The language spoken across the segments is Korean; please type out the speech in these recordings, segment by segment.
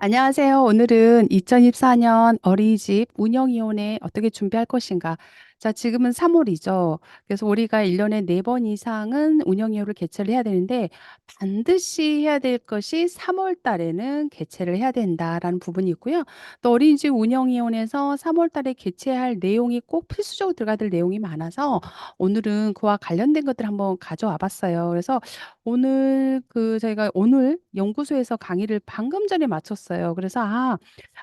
안녕하세요. 오늘은 2024년 어린이집 운영위원회 어떻게 준비할 것인가. 자, 지금은 3 월이죠. 그래서 우리가 1 년에 4 번 이상은 운영위원회를 개최를 해야 되는데 반드시 해야 될 것이 3 월 달에는 개최를 해야 된다라는 부분이 있고요. 또 어린이집 운영위원회에서 3 월 달에 개최할 내용이 꼭 필수적으로 들어가야 될 내용이 많아서 오늘은 그와 관련된 것들 한번 가져와 봤어요. 그래서 오늘 그 저희가 오늘 연구소에서 강의를 방금 전에 마쳤어요. 그래서 아,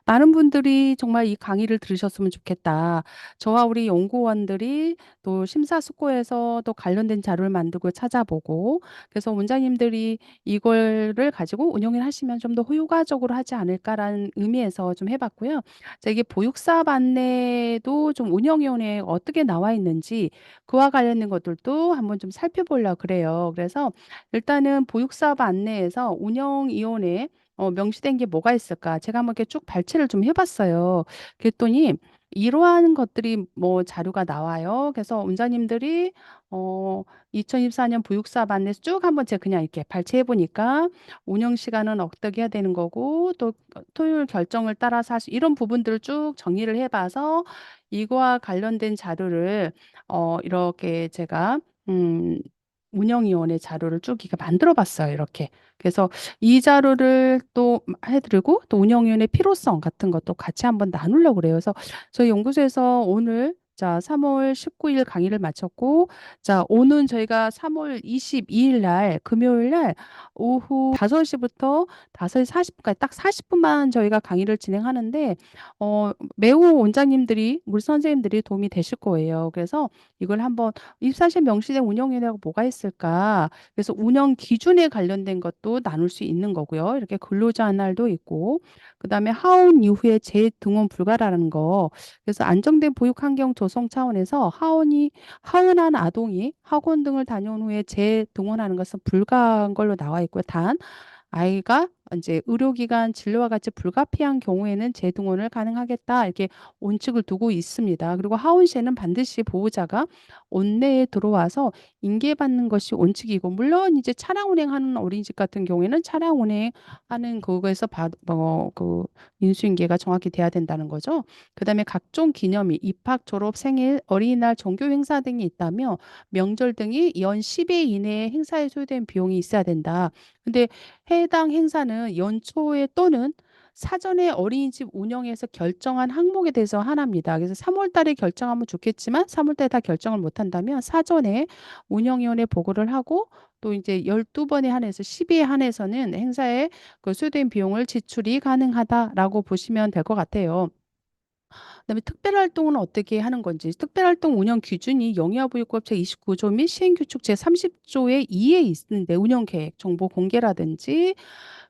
많은 분들이 정말 이 강의를 들으셨으면 좋겠다. 저와 우리 연구원 들이 또 심사숙고해서 또 관련된 자료를 만들고 찾아보고 그래서 원장님들이 이거를 가지고 운영을 하시면 좀 더 효과적으로 하지 않을까라는 의미에서 좀 해봤고요. 자, 이게 보육사업 안내도 좀 운영위원회에 어떻게 나와 있는지 그와 관련된 것들도 한번 좀 살펴보려고 그래요. 그래서 일단은 보육사업 안내에서 운영위원회 어, 명시된 게 뭐가 있을까? 제가 한번 이렇게 쭉 발췌를 좀 해봤어요. 그랬더니 이러한 것들이 뭐 자료가 나와요. 그래서 원장님들이 어 2024년 보육사업 안내서 쭉 한번 제가 그냥 이렇게 발췌해 보니까 운영 시간은 어떻게 해야 되는 거고 또 토요일 결정을 따라서 할 수 이런 부분들을 쭉 정리를 해 봐서 이거와 관련된 자료를 어 이렇게 제가 음 운영위원회 자료를 쭉 이렇게 만들어 봤어요. 이렇게. 그래서 이 자료를 또 해드리고 또 운영위원회 필요성 같은 것도 같이 한번 나누려고 그래요. 그래서 저희 연구소에서 오늘 자, 3 월 19 일 강의를 마쳤고, 자, 오는 저희가 3 월 22 일 날, 금요일 날, 오후 5 시부터 5 시 40분까지 딱 40분만 저희가 강의를 진행하는데, 어, 매우 원장님들이, 우리 선생님들이 도움이 되실 거예요. 그래서 이걸 한번, 입사실 명시된 운영위원회가 뭐가 있을까? 그래서 운영 기준에 관련된 것도 나눌 수 있는 거고요. 이렇게 근로자 날도 있고, 그 다음에 하원 이후에 재등원 불가라는 거, 그래서 안정된 보육 환경 조성 차원에서 하원이 하원한 아동이 학원 등을 다녀온 후에 재등원하는 것은 불가한 걸로 나와 있고요. 단 아이가 이제 의료기관 진료와 같이 불가피한 경우에는 재등원을 가능하겠다 이렇게 원칙을 두고 있습니다. 그리고 하원 시에는 반드시 보호자가 원내에 들어와서 인계받는 것이 원칙이고 물론 이제 차량 운행하는 어린이집 같은 경우에는 차량 운행하는 그거에서 뭐그 인수인계가 정확히 돼야 된다는 거죠. 그다음에 각종 기념일, 입학, 졸업, 생일, 어린이날, 종교 행사 등이 있다며 명절 등이 연 10회 이내에 행사에 소요된 비용이 있어야 된다. 근데 해당 행사는 연초에 또는 사전에 어린이집 운영에서 결정한 항목에 대해서 하나입니다. 그래서 3월 달에 결정하면 좋겠지만 3월 달에 다 결정을 못 한다면 사전에 운영위원회 보고를 하고 또 이제 12번에 한해서 10위에 한해서는 행사에 그 수요된 비용을 지출이 가능하다라고 보시면 될 것 같아요. 그다음에 특별 활동은 어떻게 하는 건지 특별 활동 운영 기준이 영유아보육법 제29조 및 시행규칙 제30조의 2에 있는데 운영 계획 정보 공개라든지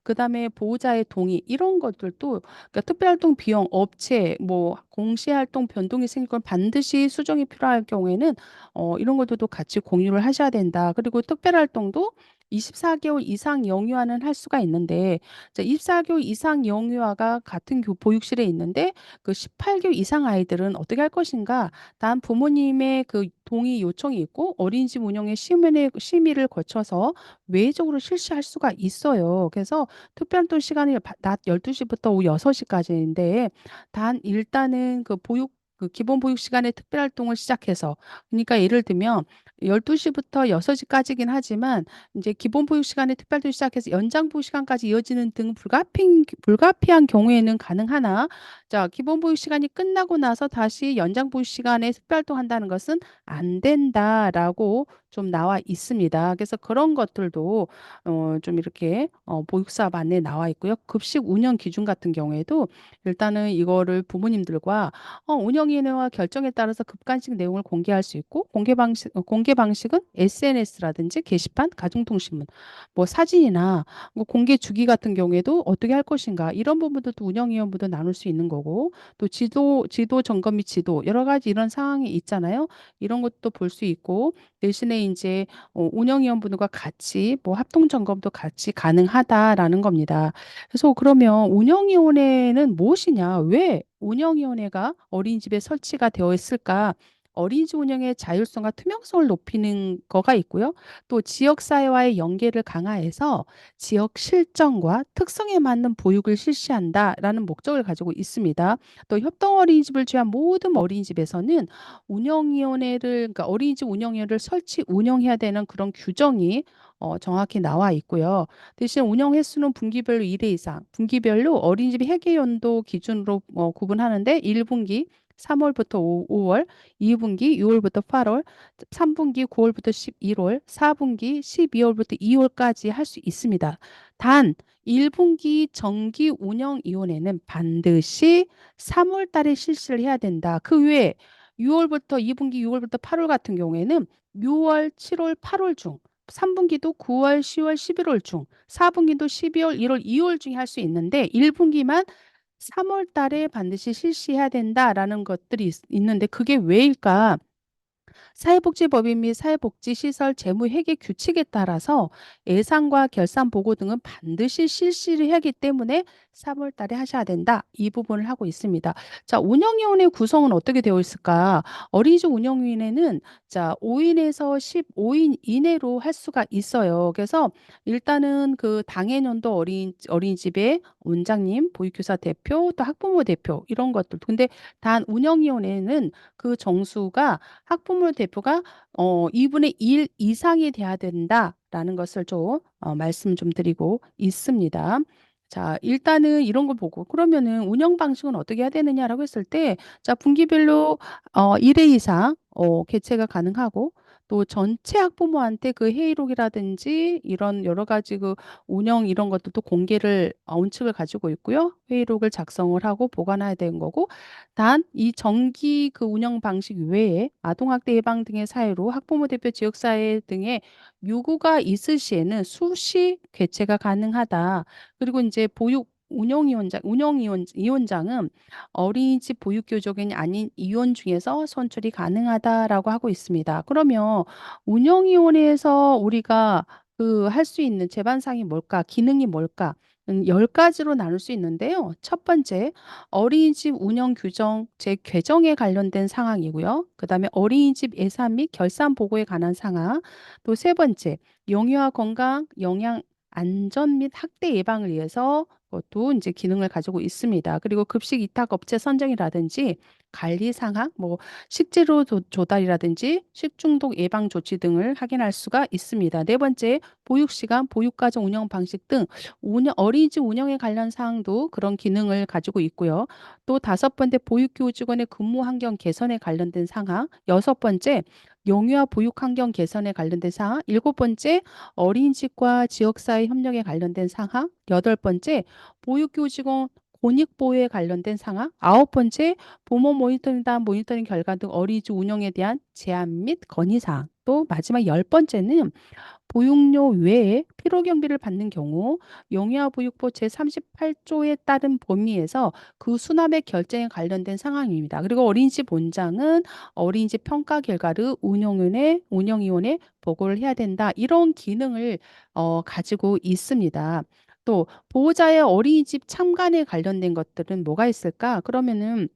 그다음에 보호자의 동의 이런 것들도 그러니까 특별활동 비용 업체 뭐 공시활동 변동이 생길 건 반드시 수정이 필요할 경우에는 어 이런 것들도 같이 공유를 하셔야 된다. 그리고 특별활동도 24개월 이상 영유아는 할 수가 있는데 자, 24개월 이상 영유아가 같은 교 보육실에 있는데 그 18개월 이상 아이들은 어떻게 할 것인가? 단 부모님의 그 동의 요청이 있고 어린이집 운영의 심의를, 심의를 거쳐서 외적으로 실시할 수가 있어요. 그래서 특별활동 시간이 낮 12시부터 오후 6시까지인데 단 일단은 그 보육 그 기본 보육 시간에 특별 활동을 시작해서 그러니까 예를 들면 12시부터 6시까지긴 하지만 이제 기본 보육 시간에 특별 활동 시작해서 연장 보육 시간까지 이어지는 등 불가피 불가피한 경우에는 가능하나? 자, 기본 보육 시간이 끝나고 나서 다시 연장 보육 시간에 특별 활동 한다는 것은 안 된다라고 좀 나와 있습니다. 그래서 그런 것들도 어, 좀 이렇게 어, 보육사업 안에 나와 있고요. 급식 운영 기준 같은 경우에도 일단은 이거를 부모님들과 어, 운영위원회와 결정에 따라서 급간식 내용을 공개할 수 있고 공개 방식 어, 공개 방식은 SNS라든지 게시판, 가정통신문, 뭐 사진이나 뭐 공개 주기 같은 경우에도 어떻게 할 것인가 이런 부분도 또 운영위원부도 나눌 수 있는 거고 또 지도 지도 점검 및 지도 여러 가지 이런 상황이 있잖아요. 이런 것도 볼 수 있고 대신에 이제 어, 운영위원분들과 같이 뭐 합동 점검도 같이 가능하다라는 겁니다. 그래서 그러면 운영위원회는 무엇이냐? 왜 운영위원회가 어린이집에 설치가 되어 있을까? 어린이집 운영의 자율성과 투명성을 높이는 거가 있고요. 또 지역사회와의 연계를 강화해서 지역 실정과 특성에 맞는 보육을 실시한다라는 목적을 가지고 있습니다. 또 협동 어린이집을 취한 모든 어린이집에서는 운영위원회를 그러니까 어린이집 운영위원회를 설치 운영해야 되는 그런 규정이 어, 정확히 나와 있고요. 대신 운영 횟수는 분기별로 1회 이상, 분기별로 어린이집 회계 연도 기준으로 어, 구분하는데 1분기 3월부터 5, 월 2분기 6월부터 8월, 3분기 9월부터 11월, 4분기 12월부터 2월까지 할 수 있습니다. 단 1분기 정기 운영 위원회는 반드시 3월 달에 실시를 해야 된다. 그 외에 6월부터 2분기 6월부터 8월 같은 경우에는 6월, 7월, 8월 중 3분기도 9월, 10월, 11월 중, 4분기도 12월, 1월, 2월 중에 할 수 있는데 1분기만 3월 달에 반드시 실시해야 된다라는 것들이 있, 있는데 그게 왜일까? 사회복지법인 및 사회복지시설 재무회계 규칙에 따라서 예산과 결산 보고 등은 반드시 실시를 하기 때문에 3월 달에 하셔야 된다. 이 부분을 하고 있습니다. 자, 운영위원회 구성은 어떻게 되어 있을까? 어린이집 운영위원회는 자, 5인에서 15인 이내로 할 수가 있어요. 그래서 일단은 그 당해년도 어린 어린이집의 원장님, 보육교사 대표, 또 학부모 대표 이런 것들. 근데 단 운영위원회는 그 정수가 학부모 대표가 어 2분의 1 이상이 돼야 된다라는 것을 좀 어, 말씀 좀 드리고 있습니다. 자, 일단은 이런 걸 보고 그러면은 운영 방식은 어떻게 해야 되느냐라고 했을 때, 자, 분기별로 어 1회 이상 어 개최가 가능하고 또 전체 학부모한테 그 회의록이라든지 이런 여러 가지 그 운영 이런 것들도 공개를 어, 원칙을 가지고 있고요. 회의록을 작성을 하고 보관해야 되는 거고 단 이 정기 그 운영 방식 외에 아동학대 예방 등의 사유로 학부모 대표 지역사회 등의 요구가 있을 시에는 수시 개최가 가능하다. 그리고 이제 보육 운영위원장, 운영위원장은 어린이집 보육교족이 아닌 위원 중에서 선출이 가능하다라고 하고 있습니다. 그러면 운영위원회에서 우리가 그 할 수 있는 제반상이 뭘까? 기능이 뭘까? 음, 열 가지로 나눌 수 있는데요. 첫 번째, 어린이집 운영 규정 재개정에 관련된 상황이고요. 그 다음에 어린이집 예산 및 결산 보고에 관한 상황. 또 세 번째, 영유아 건강, 영양 안전 및 학대 예방을 위해서 것도 이제 기능을 가지고 있습니다. 그리고 급식 위탁 업체 선정이라든지 관리 상황, 뭐 식재료 조, 조달이라든지 식중독 예방 조치 등을 확인할 수가 있습니다. 네 번째, 보육 시간, 보육 과정 운영 방식 등 운영, 어린이집 운영에 관련 사항도 그런 기능을 가지고 있고요. 또 다섯 번째, 보육교직원의 근무 환경 개선에 관련된 상황. 여섯 번째, 영유아 보육 환경 개선에 관련된 사항, 일곱 번째 어린이집과 지역사회 협력에 관련된 사항, 여덟 번째 보육교직원 권익보호에 관련된 상황, 아홉 번째 부모 모니터링 단 모니터링 결과 등 어린이집 운영에 대한 제한 및 건의사항, 또 마지막 열 번째는 보육료 외에 필요 경비를 받는 경우 영유아보육법 제38조에 따른 범위에서 그 수납액 결정에 관련된 상황입니다. 그리고 어린이집 본장은 어린이집 평가 결과를 운영위원회 운영위원회 보고를 해야 된다. 이런 기능을 어, 가지고 있습니다. 또 보호자의 어린이집 참관에 관련된 것들은 뭐가 있을까? 그러면은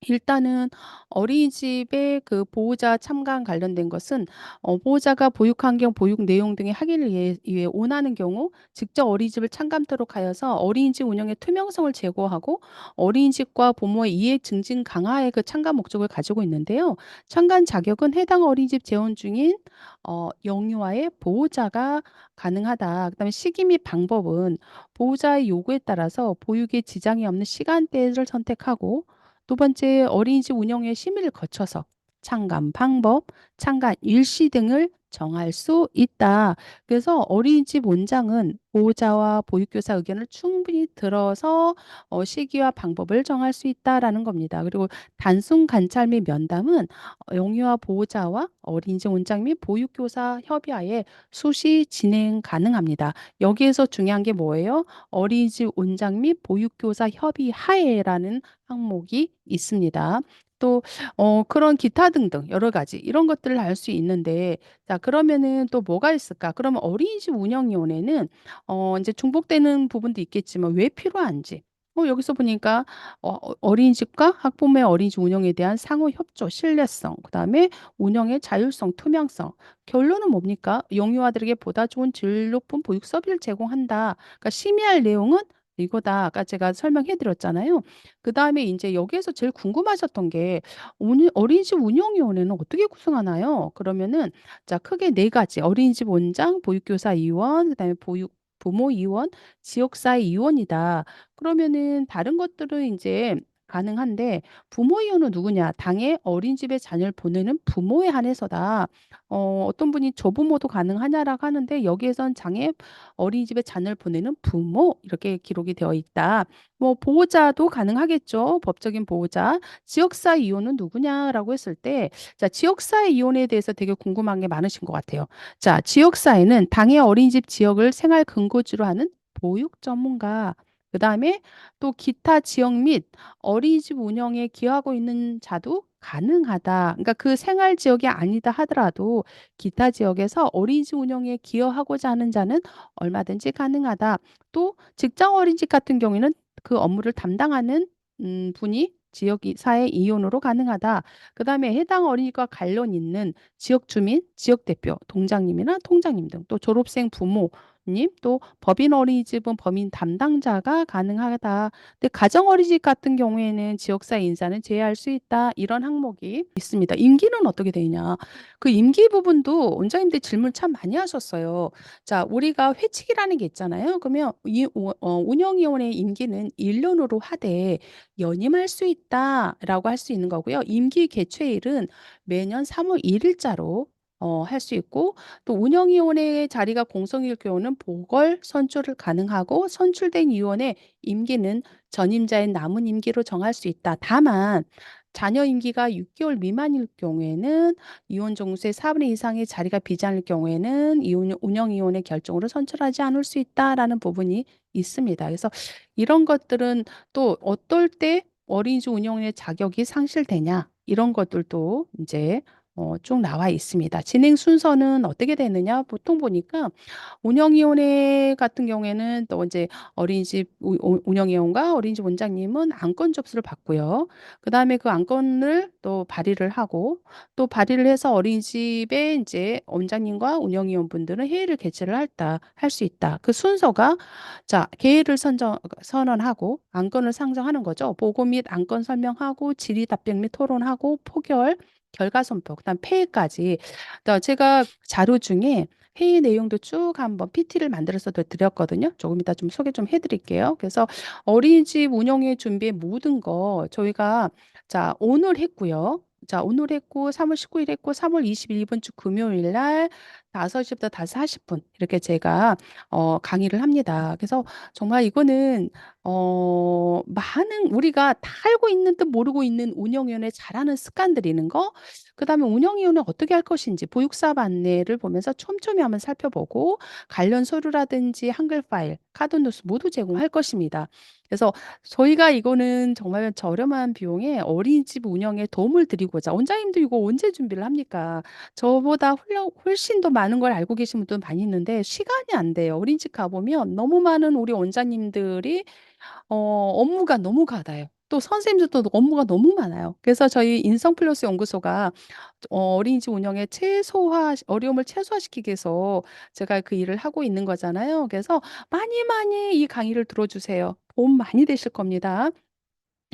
일단은 어린이집의 그 보호자 참관 관련된 것은 어, 보호자가 보육 환경, 보육 내용 등의 확인을 위해, 위해 원하는 경우 직접 어린이집을 참관토록 하여서 어린이집 운영의 투명성을 제고하고 어린이집과 부모의 이해 증진 강화의 그 참관 목적을 가지고 있는데요. 참관 자격은 해당 어린이집 재원 중인 어, 영유아의 보호자가 가능하다. 그다음에 시기 및 방법은 보호자의 요구에 따라서 보육에 지장이 없는 시간대를 선택하고 두 번째, 어린이집 운영의 심의를 거쳐서 참관 방법, 참관 일시 등을 정할 수 있다. 그래서 어린이집 원장은 보호자와 보육교사 의견을 충분히 들어서 어, 시기와 방법을 정할 수 있다라는 겁니다. 그리고 단순 관찰 및 면담은 영유아 보호자와 어린이집 원장 및 보육교사 협의하에 수시 진행 가능합니다. 여기에서 중요한 게 뭐예요? 어린이집 원장 및 보육교사 협의하에라는 항목이 있습니다. 또 어, 그런 기타 등등 여러 가지 이런 것들을 알 수 있는데 자 그러면은 또 뭐가 있을까? 그러면 어린이집 운영위원회는 어, 이제 중복되는 부분도 있겠지만 왜 필요한지 뭐 여기서 보니까 어 어 어린이집과 학부모의 어린이집 운영에 대한 상호 협조, 신뢰성, 그다음에 운영의 자율성, 투명성. 결론은 뭡니까? 영유아들에게 보다 좋은 질 높은 보육 서비스를 제공한다. 그러니까 심의할 내용은 이거다. 아까 제가 설명해 드렸잖아요. 그다음에 인제 여기에서 제일 궁금하셨던 게 오늘 어린이집 운영위원회는 어떻게 구성하나요? 그러면은 자 크게 네 가지 어린이집 원장, 보육교사 이원, 그다음에 보육 부모 이원, 지역사회 이원이다. 그러면은 다른 것들은 인제 가능한데 부모 이원은 누구냐? 당의 어린이집에 자녀를 보내는 부모에 한해서다. 어 어떤 분이 "조부모도 가능하냐?"라고 하는데 여기에선 장애 어린이집에 자녀를 보내는 부모 이렇게 기록이 되어 있다. 뭐 보호자도 가능하겠죠, 법적인 보호자. "지역사회 이원은 누구냐?"라고 했을 때 자 지역사회 이원에 대해서 되게 궁금한 게 많으신 것 같아요. 자 지역사회는 당의 어린이집 지역을 생활 근거지로 하는 보육 전문가. 그 다음에 또 기타 지역 및 어린이집 운영에 기여하고 있는 자도 가능하다. 그러니까 그 생활 지역이 아니다 하더라도 기타 지역에서 어린이집 운영에 기여하고자 하는 자는 얼마든지 가능하다. 또 직장 어린이집 같은 경우에는 그 업무를 담당하는 음 분이 지역 이 사회 이원으로 가능하다. 그다음에 해당 어린이집과 관련 있는 지역 주민, 지역 대표, 동장님이나 통장님 등 또 졸업생 부모 님 또 법인 어린이집은 법인 담당자가 가능하다. 근데 가정 어린이집 같은 경우에는 지역사회 인사는 제외할 수 있다. 이런 항목이 있습니다. 임기는 어떻게 되냐? 그 임기 부분도 원장님들이 질문 참 많이 하셨어요. 자 우리가 회칙이라는 게 있잖아요. 그러면 이워어 운영위원회의 임기는 1 년으로 하되 연임할 수 있다라고 할 수 있는 거고요. 임기 개최일은 매년 3월 1 일자로 어 할 수 있고 또 운영위원회의 자리가 공석일 경우는 보궐 선출을 가능하고 선출된 위원의 임기는 전임자의 남은 임기로 정할 수 있다. 다만 자녀 임기가 6 개월 미만일 경우에는 위원 정수의 4 분의 2 이상의 자리가 비지 않을 경우에는 이 운영 운영위원회 결정으로 선출하지 않을 수 있다라는 부분이 있습니다. 그래서 이런 것들은 또 어떨 때 어린이집 운영의 자격이 상실되냐 이런 것들도 인제 어 쭉 나와 있습니다. 진행 순서는 어떻게 되느냐 보통 보니까 운영위원회 같은 경우에는 또 인제 어린이집 운영위원과 어린이집 원장님은 안건 접수를 받고요. 그다음에 그 안건을 또 발의를 하고 또 발의를 해서 어린이집에 인제 원장님과 운영위원분들은 회의를 개최를 할다 할 수 있다. 그 순서가 자 계획을 선정 선언하고 안건을 상정하는 거죠. 보고 및 안건 설명하고 질의 답변 및 토론하고 포결, 결과 선포 그다음. 그러니까 제가 자료 중에 회의 내용도 쭉 한번 PPT를 만들어서 드 드렸거든요. 조금 이따 좀 소개 좀 해 드릴게요. 그래서 어린이집 운영회 준비의 모든 거 저희가 자 오늘 했고요. 자 오늘 했고 3월 19일 했고 3월 20일 이번 주 금요일 날 5 시부터 5:40분 이렇게 제가 어 강의를 합니다. 그래서 정말 이거는 어 많은 우리가 다 알고 있는 듯 모르고 있는 운영위원회 잘하는 습관들 있는 거 그다음에 운영위원회 어떻게 할 것인지 보육 사업 안내를 보면서 촘촘히 한번 살펴보고 관련 서류라든지 한글 파일, 카드 뉴스 모두 제공할 것입니다. 그래서 저희가 이거는 정말 저렴한 비용에 어린이집 운영에 도움을 드리고자 원장님도 이거 언제 준비를 합니까? 저보다 훨씬 더 많은 걸 알고 계신 분도 많이 있는데 시간이 안 돼요. 어린이집 가 보면 너무 많은 우리 원장님들이 어 업무가 너무 가다요. 또 선생님들도 업무가 너무 많아요. 그래서 저희 인성 플러스 연구소가 어 어린이집 운영에 최소화 어려움을 최소화시키기 위해서 제가 그 일을 하고 있는 거잖아요. 그래서 많이 많이 이 강의를 들어 주세요. 도움 많이 되실 겁니다.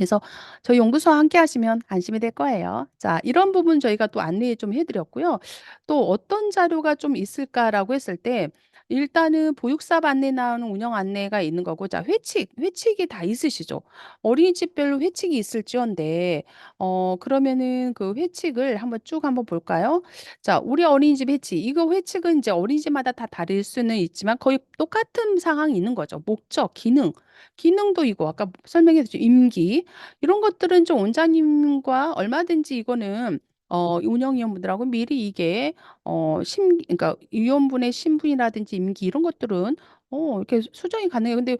그래서 저희 연구소와 함께 하시면 안심이 될 거예요. 자 이런 부분 저희가 또 안내 좀 해 드렸고요. 또 "어떤 자료가 좀 있을까?"라고 했을 때 일단은 보육사업 안내 나오는 운영 안내가 있는 거고 자 회칙, 회칙이 다 있으시죠? 어린이집별로 회칙이 있을지언데 어 그러면은 그 회칙을 한번 쭉 한번 볼까요? 자 우리 어린이집 회칙 이거 회칙은 인제 어린이집마다 다 다를 수는 있지만 거의 똑같은 상황이 있는 거죠. 목적, 기능, 기능도 이거 아까 설명해 드렸죠. 임기 이런 것들은 좀 원장님과 얼마든지 이거는 어 운영위원분들하고 미리 이게 어 심 그러니까 위원분의 신분이라든지 임기 이런 것들은 어 이렇게 수정이 가능해요. 근데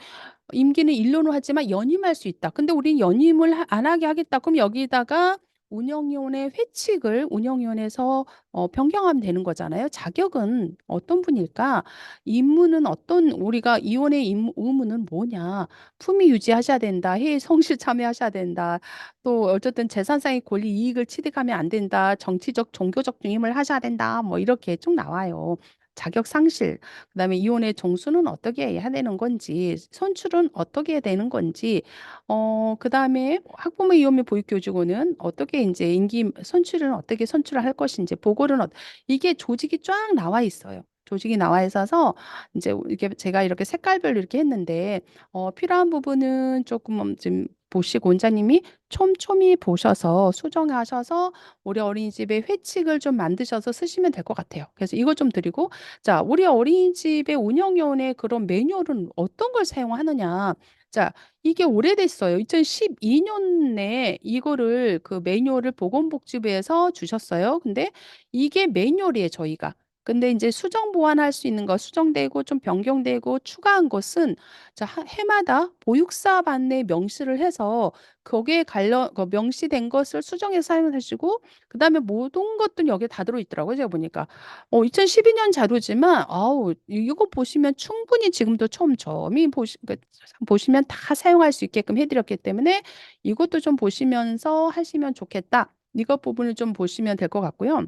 임기는 1 년으로 하지만 연임할 수 있다. 근데 우리는 연임을 하 안 하게 하겠다. 그럼 여기다가 운영위원회 회칙을 운영위원회에서 어 변경하면 되는 거잖아요. 자격은 어떤 분일까? 임무는 어떤 우리가 위원회 임무 의무는 뭐냐? 품위 유지하셔야 된다. 회의 성실 참여하셔야 된다. 또 어쨌든 재산상의 권리 이익을 취득하면 안 된다. 정치적 종교적 중임을 하셔야 된다. 뭐 이렇게 쭉 나와요. 자격 상실, 그다음에 위원회 종수는 어떻게 해야 되는 건지, 선출은 어떻게 해야 되는 건지, 어 그다음에 학부모 위원회 보육교직원은 어떻게 인제 임기 선출은 어떻게 선출을 할 것인지, 보고는 어 이게 조직이 쫙 나와 있어요. 조직이 나와 있어서 인제 이렇게 제가 이렇게 색깔별로 이렇게 했는데 어 필요한 부분은 쪼끔 좀 보시고 원장님이 촘촘히 보셔서 수정하셔서 우리 어린이집의 회칙을 좀 만드셔서 쓰시면 될 것 같아요. 그래서 이것 좀 드리고 자 우리 어린이집의 운영위원회 그런 매뉴얼은 어떤 걸 사용하느냐. 자 이게 오래됐어요. 2012 년에 이거를 그 매뉴얼을 보건복지부에서 주셨어요. 근데 이게 매뉴얼이에요 저희가. 근데 인제 수정 보완할 수 있는 거 수정되고 좀 변경되고 추가한 것은 자 하 해마다 보육사 반에 명시를 해서 거기에 관련 그 명시된 것을 수정해서 사용을 하시고 그다음에 모든 것들이 여기에 다 들어 있더라고요 제가 보니까. 어 2012 년 자료지만 아우 이거 보시면 충분히 지금도 촘촘히 보시 그러니까 보시면 다 사용할 수 있게끔 해 드렸기 때문에 이것도 좀 보시면서 하시면 좋겠다. 이것 부분을 좀 보시면 될 것 같고요.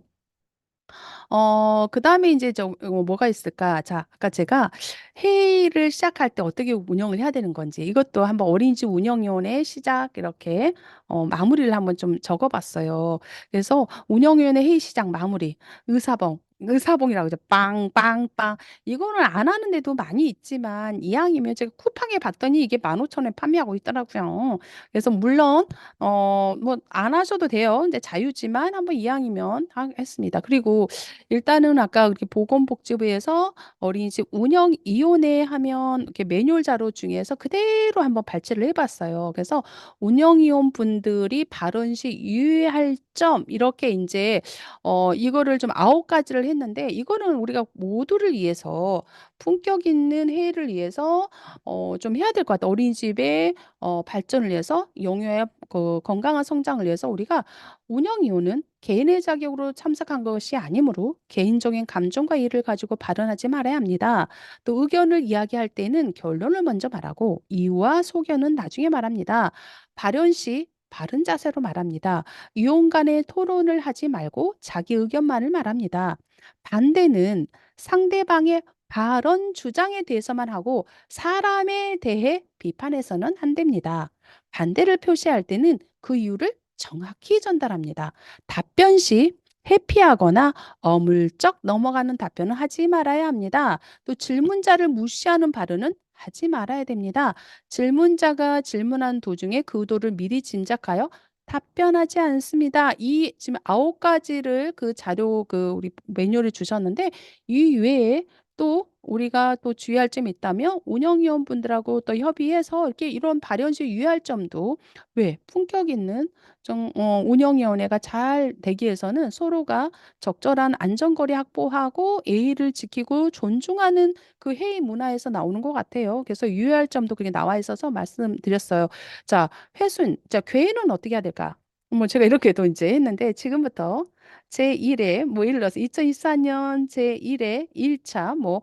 어 그다음에 인제 저 어 뭐가 있을까? 자 아까 제가 회의를 시작할 때 어떻게 운영을 해야 되는 건지 이것도 한번 어린이집 운영위원회 시작 이렇게 어 마무리를 한번 좀 적어 봤어요. 그래서 운영위원회 회의 시작 마무리 의사봉, 의사봉이라고 그러죠. 빵빵 빵. 이거는 안 하는 데도 많이 있지만 이왕이면 제가 쿠팡에 봤더니 이게 15,000 원에 판매하고 있더라고요. 그래서 물론 어 뭐 안 하셔도 돼요. 근데 자유지만 한번 이왕이면 하 했습니다. 그리고 일단은 아까 이렇게 보건복지부에서 어린이집 운영위원회 하면 이렇게 매뉴얼 자료 중에서 그대로 한번 발췌를 해 봤어요. 그래서 운영위원분들이 발언 시 유의할 점 이렇게 인제 어 이거를 좀 9 가지를 했는데 이거는 우리가 모두를 위해서 품격 있는 회의를 위해서 어 좀 해야 될 것 같아요. 어린이집의 어 발전을 위해서 영유아 그 건강한 성장을 위해서 우리가 운영위원은 개인의 자격으로 참석한 것이 아니므로 개인적인 감정과 이해를 가지고 발언하지 말아야 합니다. 또 의견을 이야기할 때는 결론을 먼저 말하고 이유와 소견은 나중에 말합니다. 발언 시 바른 자세로 말합니다. 위원 간의 토론을 하지 말고 자기 의견만을 말합니다. 반대는 상대방의 발언 주장에 대해서만 하고 사람에 대해 비판해서는 안 됩니다. 반대를 표시할 때는 그 이유를 정확히 전달합니다. 답변 시 회피하거나 어물쩍 넘어가는 답변은 하지 말아야 합니다. 또 질문자를 무시하는 발언은 하지 말아야 됩니다. 질문자가 질문하는 도중에 그 의도를 미리 짐작하여 답변하지 않습니다. 이 지금 9 가지를 그 자료 그 우리 매뉴얼을 주셨는데 이 외에 또 우리가 또 주의할 점이 있다면 운영위원분들하고 또 협의해서 이렇게 이런 발언 시 유의할 점도 왜 품격 있는 좀 어 운영위원회가 잘 되기 위해서는 서로가 적절한 안전거리 확보하고 예의를 지키고 존중하는 그 회의 문화에서 나오는 것 같아요. 그래서 유의할 점도 그게 나와 있어서 말씀드렸어요. 자 회순 자 궤는 어떻게 해야 될까? 뭐 제가 이렇게도 인제 했는데 지금부터 제 1 회 뭐 예를 들어서 2024년 제 1 회 1 차 뭐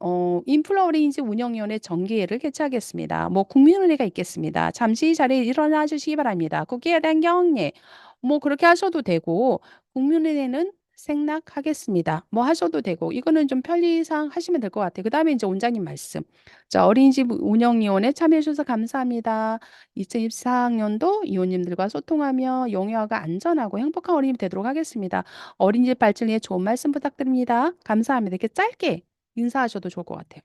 어 인플라 어린이집 운영위원회 정기회를 개최하겠습니다. 뭐 국민은혜가 있겠습니다. 잠시 자리에 일어나 주시기 바랍니다. 국회에 대한 경례 뭐 그렇게 하셔도 되고 국민은혜는 생략하겠습니다. 뭐 하셔도 되고 이거는 좀 편리상 하시면 될 것 같아요. 그 다음에 인제 원장님 말씀. 자 어린이집 운영위원회 참여해 주셔서 감사합니다. 2024 학년도 위원님들과 소통하며 영유아가 안전하고 행복한 어린이집이 되도록 하겠습니다. 어린이집 발전을 위해 좋은 말씀 부탁드립니다. 감사합니다. 이렇게 짧게 인사하셔도 좋을 것 같아요.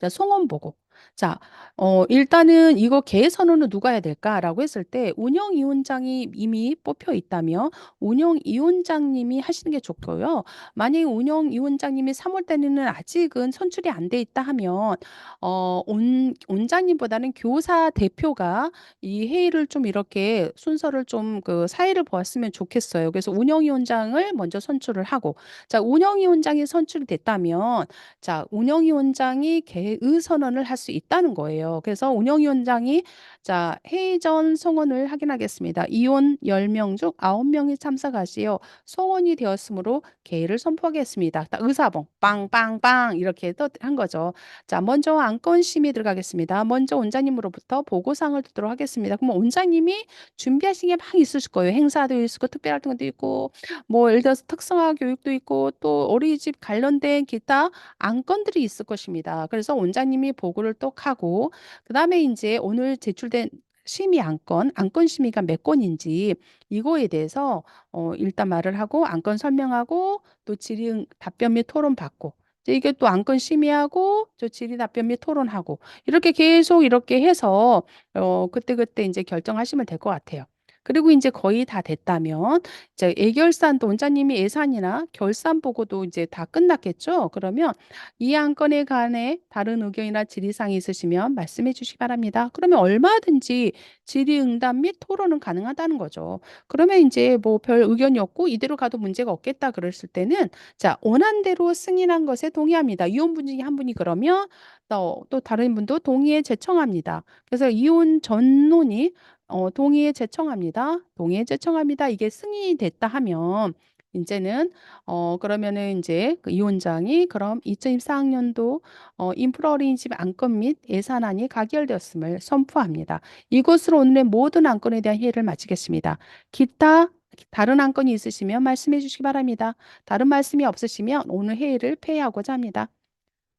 자 송원 보고. 자 어 일단은 "이거 개선언은 누가 해야 될까?"라고 했을 때 운영 위원장이 이미 뽑혀 있다면 운영 위원장님이 하시는 게 좋고요. 만약에 운영 위원장님이 3월 달에는 아직은 선출이 안 돼 있다 하면 어 원 원장님보다는 교사 대표가 이 회의를 좀 이렇게 순서를 좀 그 사의를 보았으면 좋겠어요. 그래서 운영 위원장을 먼저 선출을 하고 자 운영 위원장이 선출이 됐다면 자 운영 위원장이 개의 선언을 할수 있다는 거예요. 그래서 운영위원장이 자, 회의 전 성원을 확인하겠습니다. 이혼 10명 중 9명이 참석하시어 성원이 되었으므로 개의를 선포하겠습니다. 딱 의사봉 빵빵빵 이렇게 한 거죠. 자, 먼저 안건 심의 들어가겠습니다. 먼저 원장님으로부터 보고사항을 듣도록 하겠습니다. 그럼 원장님이 준비하신 게 막 있으실 거예요. 행사도 있고 특별 활동도 있고 뭐 예를 들어서 특성화 교육도 있고 또 어린이집 관련된 기타 안건들이 있을 것입니다. 그래서 원장님이 보고를 또 하고 그다음에 이제 오늘 제출된 심의 안건, 안건 심의가 몇 건인지 이거에 대해서 어 일단 말을 하고 안건 설명하고 또 질의 답변 및 토론 받고 이게 또 안건 심의하고 저 질의 답변 및 토론하고 이렇게 계속 이렇게 해서 어 그때그때 이제 결정하시면 될 것 같아요. 그리고 이제 거의 다 됐다면 이제 예결산도 원장님이 예산이나 결산 보고도 이제 다 끝났겠죠. 그러면 이 안건에 관해 다른 의견이나 질의사항이 있으시면 말씀해 주시기 바랍니다. 그러면 얼마든지 질의응답 및 토론은 가능하다는 거죠. 그러면 이제 뭐 별 의견이 없고 이대로 가도 문제가 없겠다 그랬을 때는 자 원안대로 승인한 것에 동의합니다. 이혼 분 중에 한 분이 그러면 또, 또 다른 분도 동의에 제청합니다. 그래서 이혼 전론이 어, 동의에 제청합니다. 동의에 제청합니다. 이게 승인이 됐다 하면 이제는 어 그러면은 이제 그 이원장이 그럼 2024학년도 어 인프라 어린이집 안건 및 예산안이 가결되었음을 선포합니다. 이것으로 오늘의 모든 안건에 대한 회의를 마치겠습니다. 기타 다른 안건이 있으시면 말씀해 주시기 바랍니다. 다른 말씀이 없으시면 오늘 회의를 폐회하고자 합니다.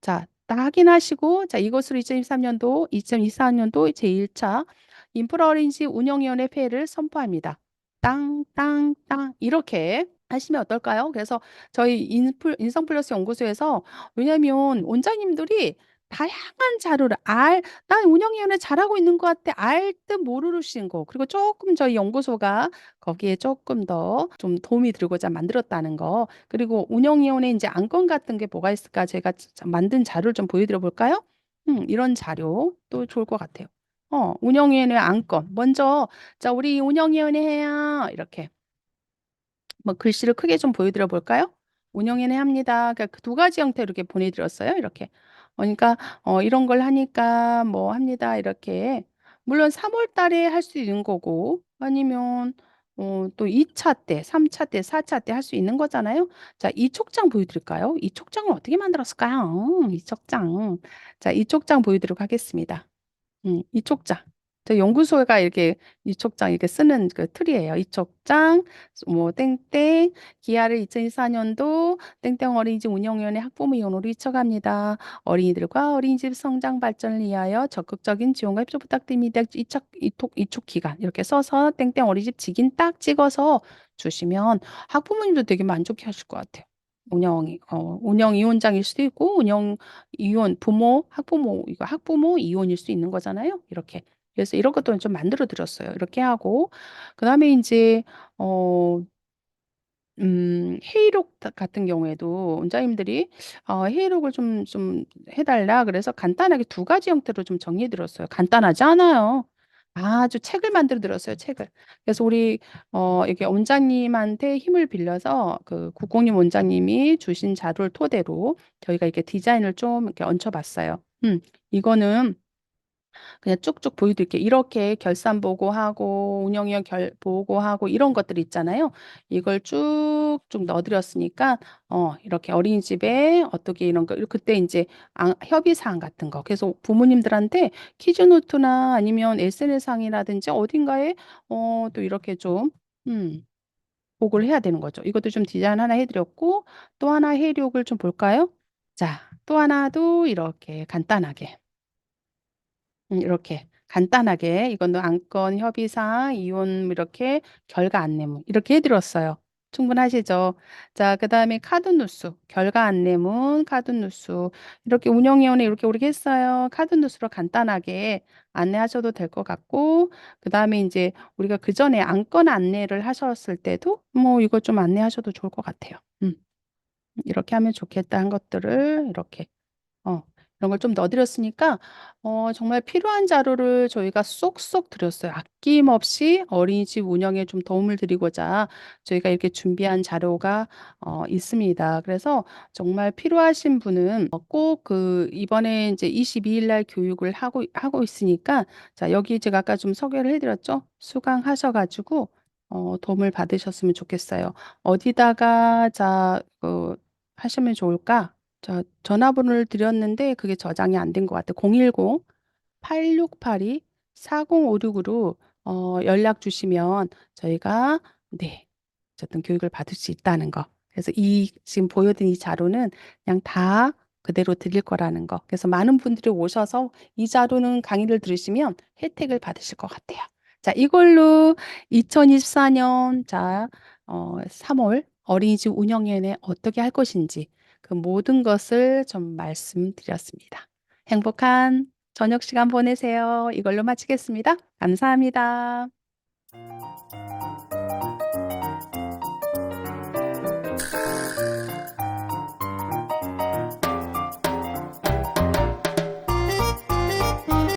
자, 다 확인하시고 자, 이것으로 2023년도, 2024학년도 제1차 인프라 어린이집 운영위원회 폐회를 선포합니다. 땅, 땅, 땅 이렇게 하시면 어떨까요? 그래서 저희 인플, 인성플러스 연구소에서 왜냐면 원장님들이 다양한 자료를 알, 난 운영위원회 잘하고 있는 것 같아. 알 듯 모르신 거. 그리고 조금 저희 연구소가 거기에 조금 더 좀 도움이 들고자 만들었다는 거. 그리고 운영위원회 이제 안건 같은 게 뭐가 있을까? 제가 만든 자료를 좀 보여드려 볼까요? 음, 이런 자료도 좋을 것 같아요. 어, 운영위원회 안건. 먼저, 자, 우리 운영위원회 해야 이렇게. 뭐 글씨를 크게 좀 보여 드려 볼까요? 운영위원회 합니다. 그러니까 그두 가지 형태로 이렇게 보내 드렸어요. 이렇게. 그러니까 어, 이런 걸 하니까 뭐 합니다. 이렇게. 물론 3 월 달에 할 수 있는 거고 아니면 어, 또 2 차 때, 3 차 때, 4 차 때 할 수 있는 거잖아요. 자, 이 촉장 보여 드릴까요? 이 촉장을 어떻게 만들었을까요? 이 촉장. 자, 이 촉장 보여 드리도록 하겠습니다. 음, 이 촉장. 저 연구소가 이렇게 이촉장 이렇게 쓰는 그 틀이에요. 이촉장 뭐 땡땡 기아를 2024년도 땡땡 어린이집 운영위원회 학부모 이혼으로 이촉합니다. 어린이들과 어린이집 성장 발전을 위하여 적극적인 지원과 협조 부탁드립니다. 이촉 이촉 이촉 기간 이렇게 써서 땡땡 어린이집 직인 딱 찍어서 주시면 학부모님도 되게 만족해 하실 것 같아요. 운영, 어, 운영 이혼장일 수도 있고, 운영 이혼, 부모, 학부모, 이거 학부모 이혼일 수 있는 거잖아요. 이렇게. 그래서 이런 것도 좀 만들어 드렸어요. 이렇게 하고 그다음에 이제 어 음, 회의록 같은 경우에도 원장님들이 어, 회의록을 좀, 좀 해 달라. 그래서 간단하게 두 가지 형태로 좀 정리해 드렸어요. 간단하지 않아요. 아주 책을 만들어 드렸어요, 책을. 그래서 우리, 어, 이게 원장님한테 힘을 빌려서 그 국공립 원장님이 주신 자료를 토대로 저희가 이렇게 디자인을 좀 이렇게 얹혀 봤어요. 음, 이거는 그냥 쭉쭉 보여드릴게요. 이렇게 결산 보고하고 운영위원 결 보고하고 이런 것들 있잖아요. 이걸 쭉쭉 넣어드렸으니까 어 이렇게 어린이집에 어떻게 이런 거 그때 이제 아, 협의 사항 같은 거. 그래서 부모님들한테 퀴즈 노트나 아니면 SNS상이라든지 어딘가에 어 또 이렇게 좀 음. 보고를 해야 되는 거죠. 이것도 좀 디자인 하나 해드렸고 또 하나 해력을 좀 볼까요? 자, 또 하나도 이렇게 간단하게 음 이렇게 간단하게 이거는 안건 협의 사항, 이혼 이렇게 결과 안내문 이렇게 해 드렸어요. 충분하시죠? 자, 그다음에 카드 누수, 결과 안내문, 카드 누수 이렇게 운영위원회 이렇게 우리 했어요. 카드 누수로 간단하게 안내하셔도 될 것 같고 그다음에 이제 우리가 그전에 안건 안내를 하셨을 때도 뭐 이거 좀 안내하셔도 좋을 것 같아요. 음. 이렇게 하면 좋겠다 한 것들을 이렇게 어 이런 걸 좀 넣어드렸으니까 어, 정말 필요한 자료를 저희가 쏙쏙 드렸어요. 아낌없이 어린이집 운영에 좀 도움을 드리고자 저희가 이렇게 준비한 자료가 어, 있습니다. 그래서 정말 필요하신 분은 꼭그 이번에 이제 22일 날 교육을 하고 하고 있으니까 자, 여기 제가 아까 좀 소개를 해 드렸죠? 수강하셔 가지고 어, 도움을 받으셨으면 좋겠어요. 어디다가 자, 그 하시면 좋을까? 자, 전화번호를 드렸는데 그게 저장이 안 된 것 같아요. 010 8682 4056으로 어, 연락 주시면 저희가 네, 어쨌든 교육을 받을 수 있다는 거. 그래서 이 지금 보여드린 이 자료는 그냥 다 그대로 드릴 거라는 거. 그래서 많은 분들이 오셔서 이 자료는 강의를 들으시면 혜택을 받으실 것 같아요. 자, 이걸로 2024년 자, 어, 3월 어린이집 운영위원회 어떻게 할 것인지 그 모든 것을 좀 말씀드렸습니다. 행복한 저녁 시간 보내세요. 이걸로 마치겠습니다. 감사합니다.